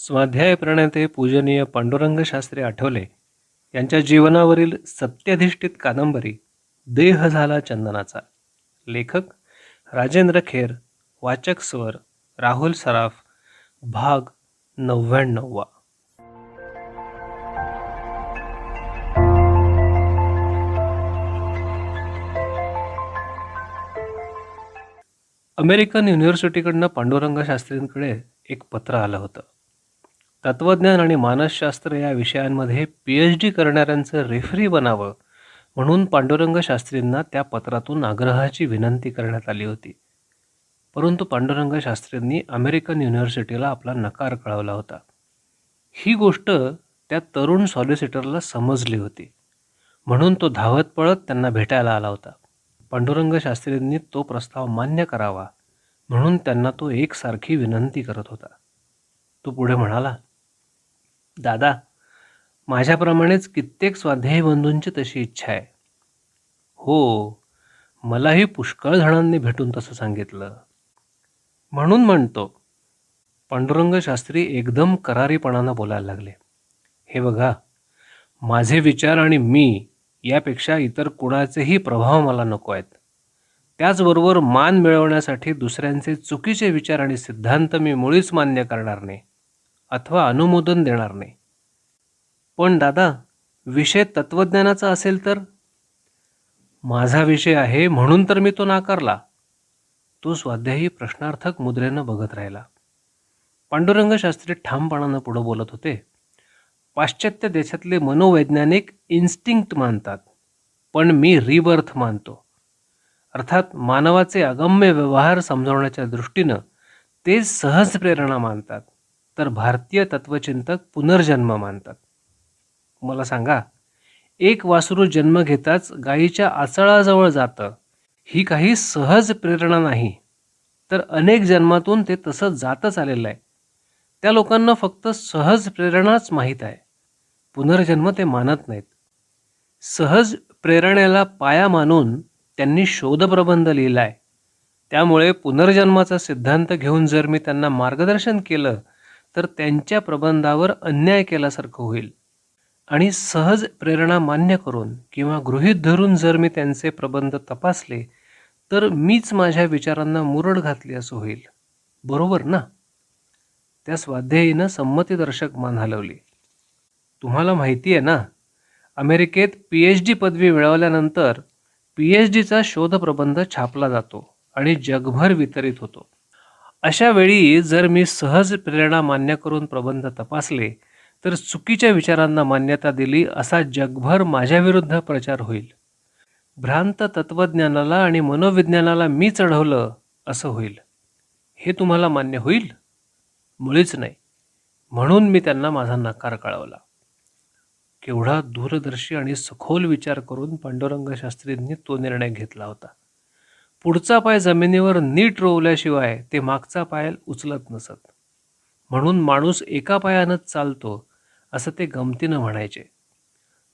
स्वाध्याय प्रणेते पूजनीय पांडुरंग शास्त्री आठवले यांच्या जीवनावरील सत्याधिष्ठित कादंबरी देह झाला चंदनाचा. लेखक राजेंद्र खेर वाचक स्वर राहुल सराफ भाग नव्याण्णववा. अमेरिकन युनिव्हर्सिटीकडनं पांडुरंग शास्त्रींकडे एक पत्र आलं होतं. तत्त्वज्ञान आणि मानसशास्त्र या विषयांमध्ये पी एच डी करणाऱ्यांचं रेफरी बनावं म्हणून पांडुरंग शास्त्रींना त्या पत्रातून आग्रहाची विनंती करण्यात आली होती. परंतु पांडुरंग शास्त्रींनी अमेरिकन युनिव्हर्सिटीला आपला नकार कळवला होता. ही गोष्ट त्या तरुण सॉलिसिटरला समजली होती. म्हणून तो धावत पळत त्यांना भेटायला आला होता. पांडुरंग शास्त्रींनी तो प्रस्ताव मान्य करावा म्हणून त्यांना तो एकसारखी विनंती करत होता. तो पुढे म्हणाला दादा माझ्याप्रमाणेच कित्येक स्वाध्यायी बंधूंची तशी इच्छा आहे. हो मलाही पुष्कळ जणांनी भेटून तसं सांगितलं. म्हणून म्हणतो पांडुरंग शास्त्री एकदम करारीपणानं बोलायला लागले. हे बघा माझे विचार आणि मी यापेक्षा इतर कुणाचेही प्रभाव मला नको आहेत. त्याचबरोबर मान मिळवण्यासाठी दुसऱ्यांचे चुकीचे विचार आणि सिद्धांत मी मुळीच मान्य करणार नाही अथवा अनुमोदन देणार नाही. पण दादा विषय तत्त्वज्ञानाचा असेल तर? माझा विषय आहे म्हणून तर मी तो नाकारला. तो स्वाध्यायी प्रश्नार्थक मुद्रेनं बघत राहिला. पांडुरंग शास्त्री ठामपणानं पुढं बोलत होते. पाश्चात्य देशातले मनोवैज्ञानिक इन्स्टिंक्ट मानतात पण मी रिबर्थ मानतो. अर्थात मानवाचे अगम्य व्यवहार समजावण्याच्या दृष्टीनं ते सहज प्रेरणा मानतात तर भारतीय तत्वचिंतक पुनर्जन्म मानतात. मला सांगा. एक वासरू जन्म घेताच गायीच्या आचळाजवळ जातं. ही काही सहज प्रेरणा नाही. तर अनेक जन्मातून ते तसं जातच आलेलं आहे. त्या लोकांना फक्त सहज प्रेरणाच माहीत आहे. पुनर्जन्म ते मानत नाहीत. सहज प्रेरणेला पाया मानून त्यांनी शोधप्रबंध लिहिला आहे. त्यामुळे पुनर्जन्माचा सिद्धांत घेऊन जर मी त्यांना मार्गदर्शन केलं तर त्यांच्या प्रबंधावर अन्याय केल्यासारखं होईल. आणि सहज प्रेरणा मान्य करून किंवा गृहीत धरून जर मी त्यांचे प्रबंध तपासले तर मीच माझ्या विचारांना मुरड घातली असं होईल. बरोबर ना? त्या स्वाध्यायीनं संमतीदर्शक मान हलवली. तुम्हाला माहिती आहे ना? अमेरिकेत पी एच डी पदवी मिळवल्यानंतर पी एच डीचा शोधप्रबंध छापला जातो आणि जगभर वितरित होतो. अशा वेळी जर मी सहज प्रेरणा मान्य करून प्रबंध तपासले तर चुकीच्या विचारांना मान्यता दिली असा जगभर माझ्याविरुद्ध प्रचार होईल. भ्रांत तत्त्वज्ञानाला आणि मनोविज्ञानाला मी चढवलं असं होईल. हे तुम्हाला मान्य होईल? मुळीच नाही. म्हणून मी त्यांना माझा नकार कळवला. केवढा दूरदर्शी आणि सखोल विचार करून पांडुरंग शास्त्रींनी तो निर्णय घेतला होता. पुढचा पाय जमिनीवर नीट रोवल्याशिवाय ते मागचा पाय उचलत नसत. म्हणून माणूस एका पायानंच चालतो असं ते गमतीनं म्हणायचे.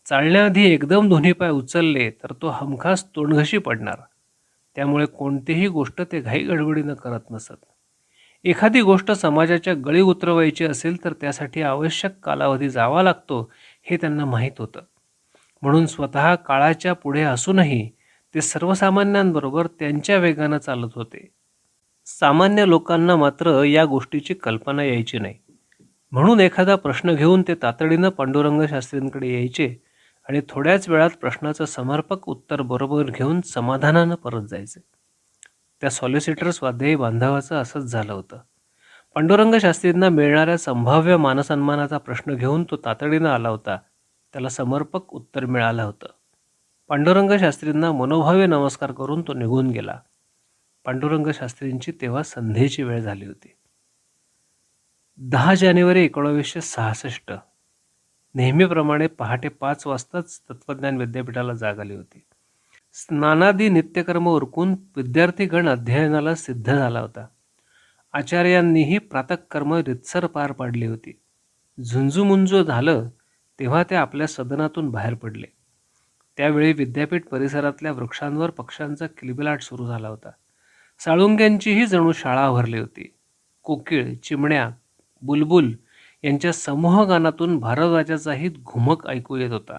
चालण्याआधी एकदम दोन्ही पाय उचलले तर तो हमखास तोंडघशी पडणार. त्यामुळे कोणतीही गोष्ट ते घाई गडबडीनं करत नसत. एखादी गोष्ट समाजाच्या गळी उतरवायची असेल तर त्यासाठी आवश्यक कालावधी जावा लागतो हे त्यांना माहीत होतं. म्हणून स्वतः काळाच्या पुढे असूनही ते सर्वसामान्यांबरोबर त्यांच्या वेगानं चालत होते. सामान्य लोकांना मात्र या गोष्टीची कल्पना यायची नाही. म्हणून एखादा प्रश्न घेऊन ते तातडीनं पांडुरंग शास्त्रींकडे यायचे आणि थोड्याच वेळात प्रश्नाचं समर्पक उत्तर बरोबर घेऊन समाधानानं परत जायचे. त्या सॉलिसिटर स्वाध्यायी बांधवाचं असंच झालं होतं. पांडुरंग शास्त्रींना मिळणाऱ्या संभाव्य मानसन्मानाचा प्रश्न घेऊन तो तातडीनं आला होता. त्याला समर्पक उत्तर मिळालं होतं. पांडुरंग शास्त्रींना मनोभावे नमस्कार करून तो निघून गेला. पांडुरंग शास्त्रींची तेव्हा संध्येची वेळ झाली होती. दहा जानेवारी एकोणावीसशे सहासष्ट. नेहमीप्रमाणे पहाटे पाच वाजताच तत्त्वज्ञान विद्यापीठाला जाग आली होती. स्नानादी नित्यकर्म उरकून विद्यार्थीगण अध्ययनाला सिद्ध झाला होता. आचार्यांनीही प्रातकर्म रितसर पार पाडली होती. झुंजूमुंजू झालं तेव्हा ते आपल्या सदनातून बाहेर पडले. त्यावेळी विद्यापीठ परिसरातल्या वृक्षांवर पक्ष्यांचा किलबिलाट सुरू झाला होता. साळुंग्यांचीही जणू शाळा भरली होती. कोकिळ चिमण्या बुलबुल यांच्या समूहगानातून भारद्वाजाचाही घुमक ऐकू येत होता.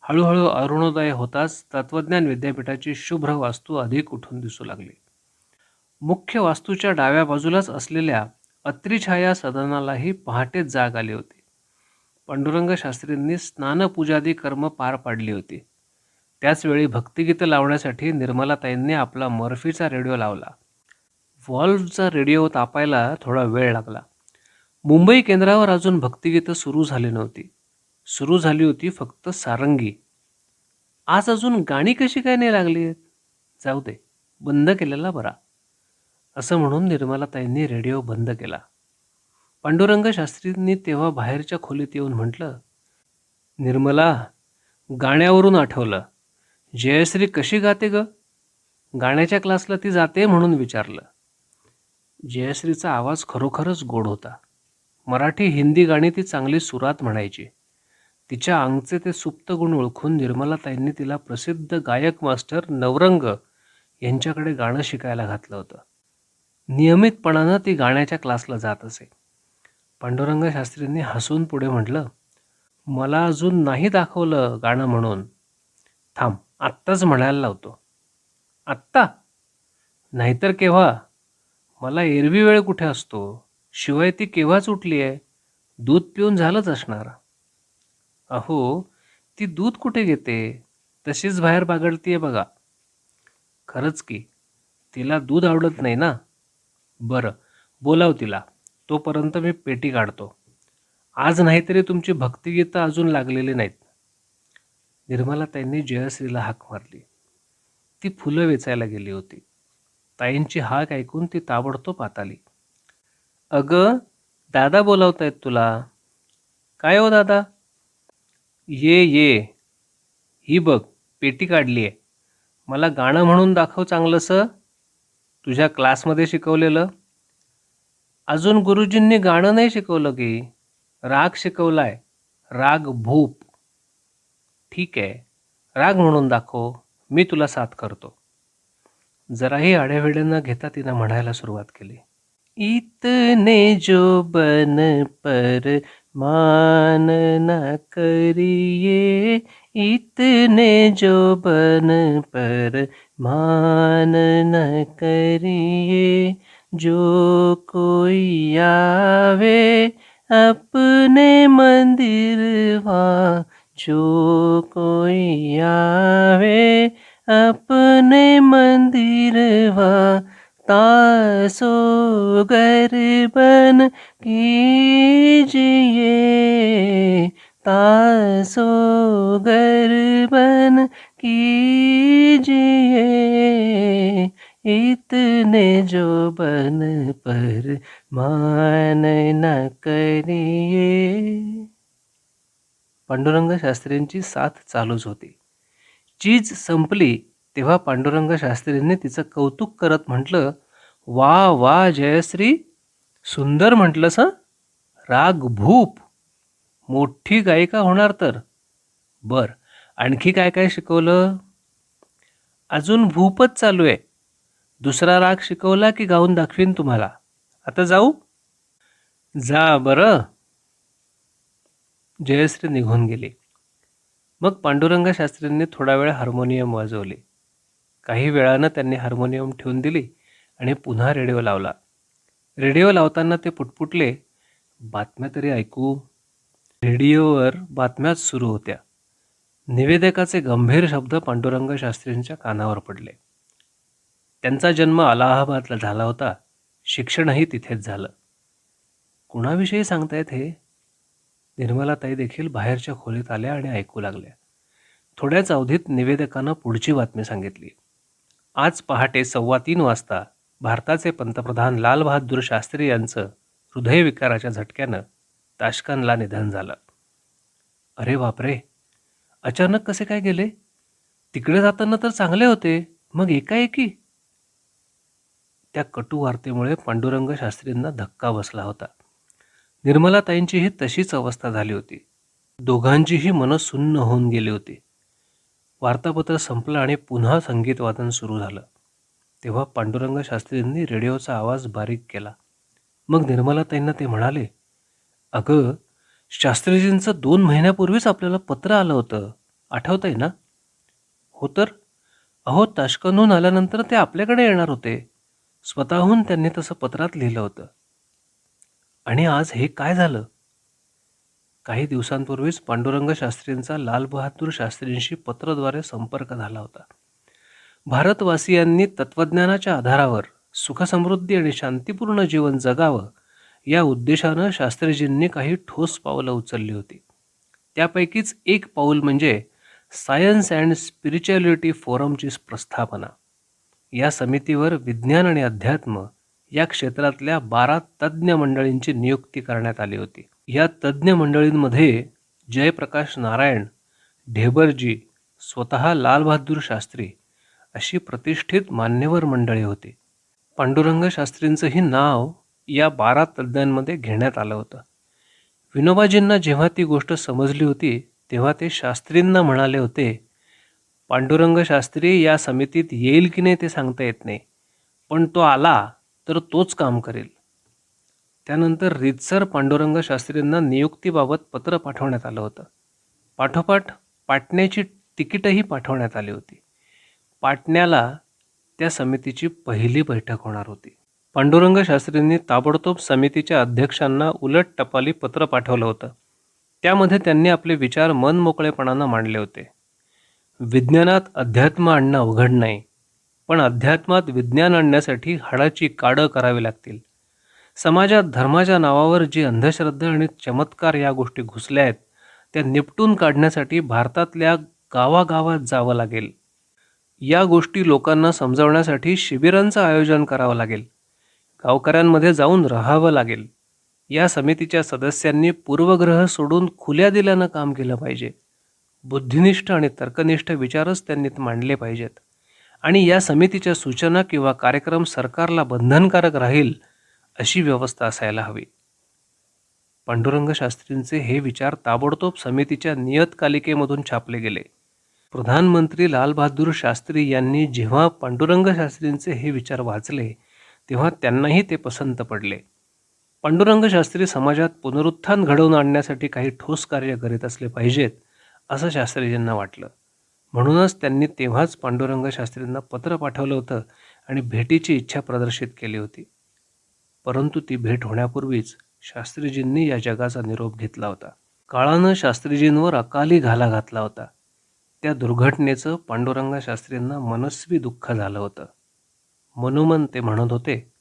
हळूहळू अरुणोदय होताच तत्वज्ञान विद्यापीठाची शुभ्र वास्तू अधिक उठून दिसू लागली. मुख्य वास्तूच्या डाव्या बाजूलाच असलेल्या अत्रिछाया सदनालाही पहाटेच जाग आली होती. पांडुरंग शास्त्रींनी स्नानपूजादी कर्म पार पाडली होती. त्याचवेळी भक्तिगीतं लावण्यासाठी निर्मलाताईंनी आपला मर्फीचा रेडिओ लावला. व्हॉल्व्हचा रेडिओ तापायला थोडा वेळ लागला. मुंबई केंद्रावर अजून भक्तिगीतं सुरू झाली नव्हती. सुरू झाली होती फक्त सारंगी. आज अजून गाणी कशी काय नाही लागली? आहेत जाऊ दे बंद केलेला बरा. असं म्हणून निर्मलाताईंनी रेडिओ बंद केला. पांडुरंग शास्त्रींनी तेव्हा बाहेरच्या खोलीत येऊन म्हटलं निर्मला गाण्यावरून आठवलं. जयश्री कशी गाते ग? गाण्याच्या क्लासला ती जाते म्हणून विचारलं. जयश्रीचा आवाज खरोखरच गोड होता. मराठी हिंदी गाणी ती चांगली सुरात म्हणायची. तिच्या अंगचे ते सुप्त गुण ओळखून निर्मलाताईंनी तिला प्रसिद्ध गायक मास्टर नवरंग यांच्याकडे गाणं शिकायला घातलं होतं. नियमितपणानं ती गाण्याच्या क्लासला जात असे. पांडुरंग शास्त्रींनी हसून पुढे म्हटलं मला अजून नाही दाखवलं गाणं म्हणून. थांब आत्ताच म्हणायला लावतो. आत्ता? नाहीतर केव्हा? मला एरवी वेळ कुठे असतो? शिवाय ती केव्हाच उठली आहे? दूध पिऊन झालंच असणार. अहो ती दूध कुठे घेते? तशीच बाहेर बागडतीये बघा. खरंच की तिला दूध आवडत नाही ना? बरं बोलाव तिला. तोपर्यंत मी पेटी काढतो. आज नाहीतरी तुमची भक्तिगीतं अजून लागलेली नाहीत. निर्मला ताईंनी जयश्रीला हाक मारली. ती फुलं वेचायला गेली होती. ताईंची हाक ऐकून ती ताबडतोब आत आली अगं दादा बोलावतायत तुला. काय हो दादा? ये ये. ही बघ पेटी काढली आहे मला गाणं म्हणून दाखव चांगलंसं. तुझ्या क्लासमध्ये शिकवलेलं. अजून गुरुजींनी गाणं नाही शिकवलं की. राग शिकवला आहे राग भूप. ठीक आहे. राग म्हणून दाखव. मी तुला साथ करतो. जराही आड्यावेड्या घेता तिनं म्हणायला सुरुवात केली. इतने जो बन पर मान न करिए इतने जो बन पर मान न करिए जो कोई आवे अपने मंदिर वहाँ जो कोई आवे अपने मंदिर वहाँ तासो गरबन कीजिए? तासो गरबन कीजिए? इतने जो बन पर मान न करिए। पांडुरंग शास्त्रींची साथ चालूच होती. चीज संपली तेव्हा पांडुरंग शास्त्रींनी तिचं कौतुक करत म्हटलं वा वा जयश्री. सुंदर म्हटलंस हं? राग भूप. मोठी गायिका होणार तर. बर आणखी काय काय शिकवलं? अजून भूपच चालू आहे. दुसरा राग शिकवला की गाऊन दाखवीन तुम्हाला. आता जाऊ? जा बरं. जयश्री निघून गेली. मग पांडुरंग शास्त्रींनी थोडा वेळ हार्मोनियम वाजवले. काही वेळानं त्यांनी हार्मोनियम ठेवून दिली. आणि पुन्हा रेडिओ लावला. रेडिओ लावताना ते पुटपुटले बातम्या तरी ऐकू. रेडिओवर बातम्याच सुरू होत्या. निवेदकाचे गंभीर शब्द पांडुरंग शास्त्रींच्या कानावर पडले. त्यांचा जन्म अलाहाबादला झाला होता. शिक्षणही तिथेच झालं. कुणाविषयी सांगतायत हे? निर्मलाताई देखील बाहेरच्या खोलीत आल्या आणि ऐकू लागल्या. थोड्याच अवधीत निवेदकानं पुढची बातमी सांगितली. आज पहाटे सव्वा तीन वाजता भारताचे पंतप्रधान लालबहादूर शास्त्री यांचं हृदयविकाराच्या झटक्यानं ताशकनला निधन झालं. अरे बापरे अचानक कसे काय गेले? तिकडे जाताना तर चांगले होते मग एकाएकी? त्या कटू वार्तेमुळे पांडुरंग शास्त्रींना धक्का बसला होता. निर्मलाताईंचीही तशीच अवस्था झाली होती. दोघांचीही मनं सुन्न होऊन गेली होती. वार्तापत्र संपलं आणि पुन्हा संगीत वादन सुरू झालं. तेव्हा पांडुरंग शास्त्रींनी रेडिओचा आवाज बारीक केला. मग निर्मलाताईंना ते म्हणाले अगं शास्त्रीजींचं दोन महिन्यापूर्वीच आपल्याला पत्र आलं होतं. आठवतंय ना? हो तर? अहो ताशकनहून आल्यानंतर ते आपल्याकडे येणार होते. स्वतःहून त्यांनी तसं पत्रात लिहिलं होतं. आणि आज हे काय झालं? काही दिवसांपूर्वीच पांडुरंग शास्त्रींचा लालबहादूर शास्त्रींशी पत्राद्वारे संपर्क झाला होता. भारतवासियांनी तत्वज्ञानाच्या आधारावर सुखसमृद्धी आणि शांतीपूर्ण जीवन जगावं या उद्देशानं शास्त्रीजींनी काही ठोस पावलं उचलली होती. त्यापैकीच एक पाऊल म्हणजे सायन्स अँड स्पिरिच्युअलिटी फोरमची प्रस्थापना. या समितीवर विज्ञान आणि अध्यात्म या क्षेत्रातल्या बारा तज्ज्ञ मंडळींची नियुक्ती करण्यात आली होती. या तज्ज्ञ मंडळींमध्ये जयप्रकाश नारायण ढेबरजी स्वतः लालबहादूर शास्त्री अशी प्रतिष्ठित मान्यवर मंडळी होती. पांडुरंग शास्त्रींचंही नाव या बारा तज्ज्ञांमध्ये घेण्यात आलं होतं. विनोबाजींना जेव्हा ती गोष्ट समजली होती तेव्हा ते शास्त्रींना म्हणाले होते पांडुरंग शास्त्री या समितीत येईल की नाही ते सांगता येत नाही. पण तो आला तर तोच काम करेल. त्यानंतर रीतसर पांडुरंग शास्त्रींना नियुक्तीबाबत पत्र पाठवण्यात आलं होतं. पाठोपाठ पाटण्याची तिकीटही पाठवण्यात आली होती. पाटण्याला त्या समितीची पहिली बैठक होणार होती. पांडुरंग शास्त्रींनी ताबडतोब समितीच्या अध्यक्षांना उलट टपाली पत्र पाठवलं होतं. त्यामध्ये त्यांनी आपले विचार मनमोकळेपणानं मांडले होते. विज्ञानात अध्यात्म आणणं अवघड नाही पण अध्यात्मात विज्ञान आणण्यासाठी हाडाची काडं करावी लागतील. समाजात धर्माच्या नावावर जी अंधश्रद्धा आणि चमत्कार या गोष्टी घुसल्या आहेत त्या निपटून काढण्यासाठी भारतातल्या गावागावात जावं लागेल. या गोष्टी लोकांना समजवण्यासाठी शिबिरांचं आयोजन करावं लागेल. गावकऱ्यांमध्ये जाऊन राहावं लागेल. या समितीच्या सदस्यांनी पूर्वग्रह सोडून खुल्या दिल्यानं काम केलं पाहिजे. बुद्धिनिष्ठ आणि तर्कनिष्ठ विचारच त्यांनी मांडले पाहिजेत. आणि या समितीच्या सूचना किंवा कार्यक्रम सरकारला बंधनकारक राहील अशी व्यवस्था असायला हवी. पांडुरंग शास्त्रींचे हे विचार ताबडतोब समितीच्या नियतकालिकेमधून छापले गेले. प्रधानमंत्री लालबहादूर शास्त्री यांनी जेव्हा पांडुरंग शास्त्रींचे हे विचार वाचले तेव्हा त्यांनाही ते पसंत पडले. पांडुरंग शास्त्री समाजात पुनरुत्थान घडवून आणण्यासाठी काही ठोस कार्य करीत असले पाहिजेत असं शास्त्रीजींना वाटलं. म्हणूनच त्यांनी तेव्हाच पांडुरंग शास्त्रींना पत्र पाठवलं होतं आणि भेटीची इच्छा प्रदर्शित केली होती. परंतु ती भेट होण्यापूर्वीच शास्त्रीजींनी या जगाचा निरोप घेतला होता. काळानं शास्त्रीजींवर अकाली घाला घातला होता. त्या दुर्घटनेचं पांडुरंग शास्त्रींना मनस्वी दुःख झालं होतं. मनोमन ते म्हणत होते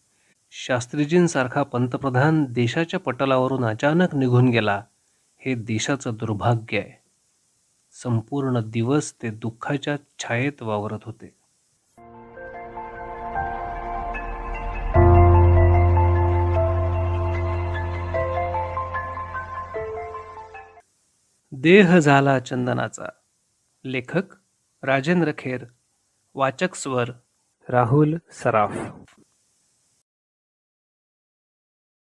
शास्त्रीजींसारखा पंतप्रधान देशाच्या पटलावरून अचानक निघून गेला हे देशाचं दुर्भाग्य आहे. संपूर्ण दिवस ते दुःखाच्या छायेत वावरत होते. देह झाला चंदनाचा. लेखक राजेंद्र खेर वाचक स्वर राहुल सराफ.